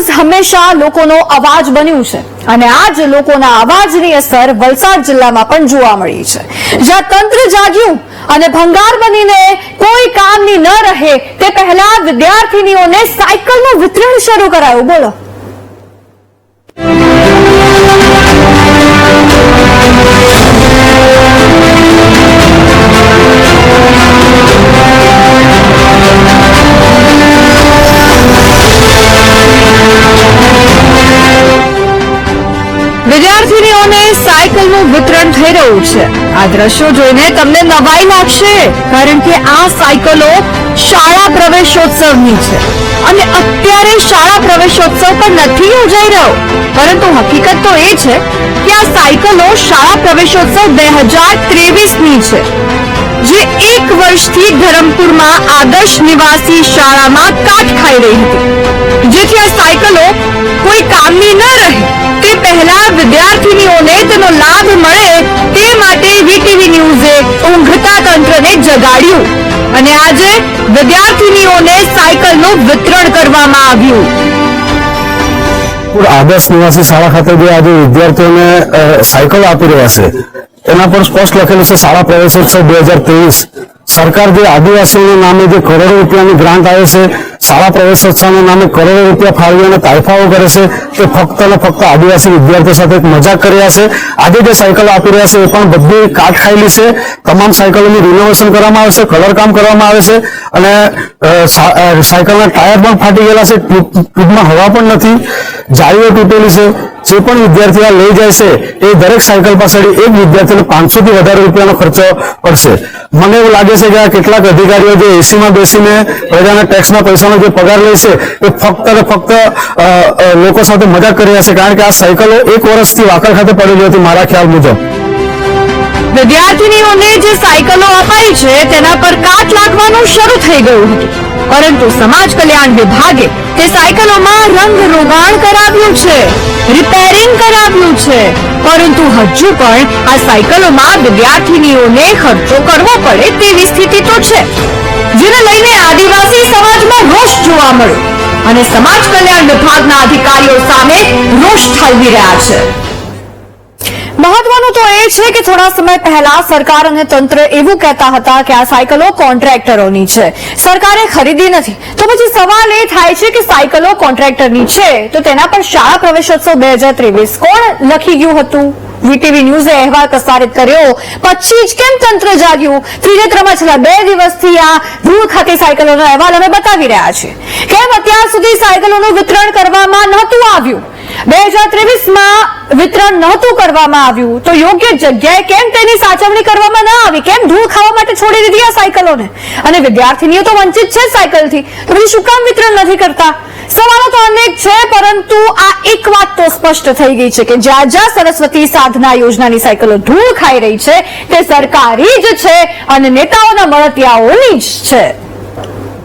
News હંમેશા લોકોનો અવાજ બન્યું છે અને આ જ લોકોના અવાજની અસર વલસાડ જિલ્લામાં પણ જોવા મળી છે. જ્યાં તંત્ર જાગ્યું અને ભંગાર બનીને કોઈ કામની ન રહે તે પહેલા વિદ્યાર્થીનીઓને સાયકલનું વિતરણ શરૂ કરાયું. બોલો. સાયકલનું વિતરણ થઈ રહ્યું છે. આ દ્રશ્યો જોઈને તમને નવાઈ લાગશે, કારણ કે આ સાયકલો શાળા પ્રવેશોત્સવની છે. અને અત્યારે શાળા પ્રવેશોત્સવ પણ નથી યોજાઈ રહ્યો. પરંતુ હકીકત તો એ છે કે આ સાયકલો શાળા પ્રવેશોત્સવ બે હજાર ત્રેવીસની છે. જે એક વર્ષથી ધરમપુરમાં આદર્શ નિવાસી શાળામાં કાટ ખાઈ રહી હતી. જેથી આ સાયકલો કોઈ કામની ન રહે તે પહેલા વિદ્યાર્થીનીઓને તેનો લાભ મળે તે માટે વીટીવી ન્યૂઝે ઊંઘતા તંત્રને જગાડ્યું. અને આજે વિદ્યાર્થીનીઓને સાયકલનું વિતરણ કરવામાં આવ્યું. આદર્શ નિવાસી શાળા ખાતે જે આજે વિદ્યાર્થીઓને સાયકલ આપી રહ્યા છે, એના પર સ્પષ્ટ લખેલું છે, શાળા પ્રવેશોત્સવ બે હજાર ત્રેવીસ. સરકાર જે આદિવાસીઓના નામે જે કરોડો રૂપિયાની ગ્રાન્ટ આવે છે શાળા પ્રવેશોત્સવના નામે કરોડો રૂપિયા ફાળવી અને તાયફાઓ કરે છે તે ફક્ત અને ફક્ત આદિવાસી વિદ્યાર્થીઓ સાથે મજાક કરી રહ્યા છે. આજે જે સાયકલો આપી રહ્યા છે એ પણ બધી કાટ ખાયેલી છે. તમામ સાયકલોનું રિનોવેશન કરવામાં આવે છે, કલર કામ કરવામાં આવે છે અને સાયકલના ટાયર પણ ફાટી ગયેલા છે. ટ્યુબ- ટ્યુબમાં હવા પણ નથી. જાળીઓ તૂટેલી છે. જે પણ વિદ્યાર્થીઓ લઈ જાય છે એ દરેક સાયકલ પાછળ એક વિદ્યાર્થીને પાંચસો થી વધારે રૂપિયાનો ખર્ચો પડશે. મને એવું લાગે છે કે આ કેટલાક અધિકારીઓ જે એસીમાં બેસીને પ્રજાના ટેક્સના પૈસાનો જે પગાર લે એ ફક્ત અને ફક્ત લોકો સાથે મજાક કરી રહ્યા કારણ કે આ સાયકલો એક વર્ષથી વાકર ખાતે પડેલી હતી, મારા ખ્યાલ મુજબ. વિદ્યાર્થીનીઓને જે સાયકલો અપાઈ છે, તેના પર કાટ લાગવાનું શરૂ થઈ ગયું હતું. પરંતુ સમાજ કલ્યાણ વિભાગે તે સાયકલોમાં રંગ રોગાણ કરાવ્યું છે. રિપેરિંગ કરાવ્યું છે. પરંતુ હજુ પણ આ સાયકલોમાં વિદ્યાર્થીનીઓને ખર્ચો કરવો પડે તેવી સ્થિતિ તો છે. જેને લઈને આદિવાસી સમાજમાં રોષ જોવા મળ્યો અને સમાજ કલ્યાણ વિભાગના અધિકારીઓ સામે રોષ ઠાલવી રહ્યા છે. મહત્વનું એ છે કે થોડા સમય પહેલા સરકાર અને તંત્ર એવું કહેતા હતા કે આ સાયકલો કોન્ટ્રાક્ટરોની છે. સરકારે ખરીદી નથી. તો પછી સવાલ એ થાય છે કે સાયકલો કોન્ટ્રાક્ટરની છે, તો તેના પર શાળા પ્રવેશોત્સવ બે હજાર ત્રેવીસ કોણ લખી ગયું હતું? વીટીવી ન્યૂઝે અહેવાલ પ્રસારિત કર્યો, પછી જ કેમ તંત્ર જાગ્યું? ત્રિનેત્રમાં છેલ્લા બે દિવસથી આ ધૂળ ખાતે સાયકલોનો અહેવાલ અમે બતાવી રહ્યા છીએ. કેમ અત્યાર સુધી સાયકલોનું વિતરણ કરવામાં નહોતું આવ્યું? બે હજાર ત્રેવીસમાં વિતરણ નહોતું કરવામાં આવ્યું, તો યોગ્ય જગ્યાએ કેમ તેની સાચવણી કરવામાં ન આવી? કેમ ધૂળ ખાવા માટે છોડી દીધી આ સાયકલોને? અને વિદ્યાર્થીનીઓ તો વંચિત છે સાયકલથી, તો પછી શું કામ વિતરણ નથી કરતા? સવાલો તો અનેક છે, પરંતુ આ એક વાત તો સ્પષ્ટ થઈ ગઈ છે કે જ્યાં જ્યાં સરસ્વતી સાધના યોજનાની સાયકલો ધૂળ ખાઈ રહી છે, તે સરકારી જ છે અને નેતાઓના મળતિયાઓની જ છે.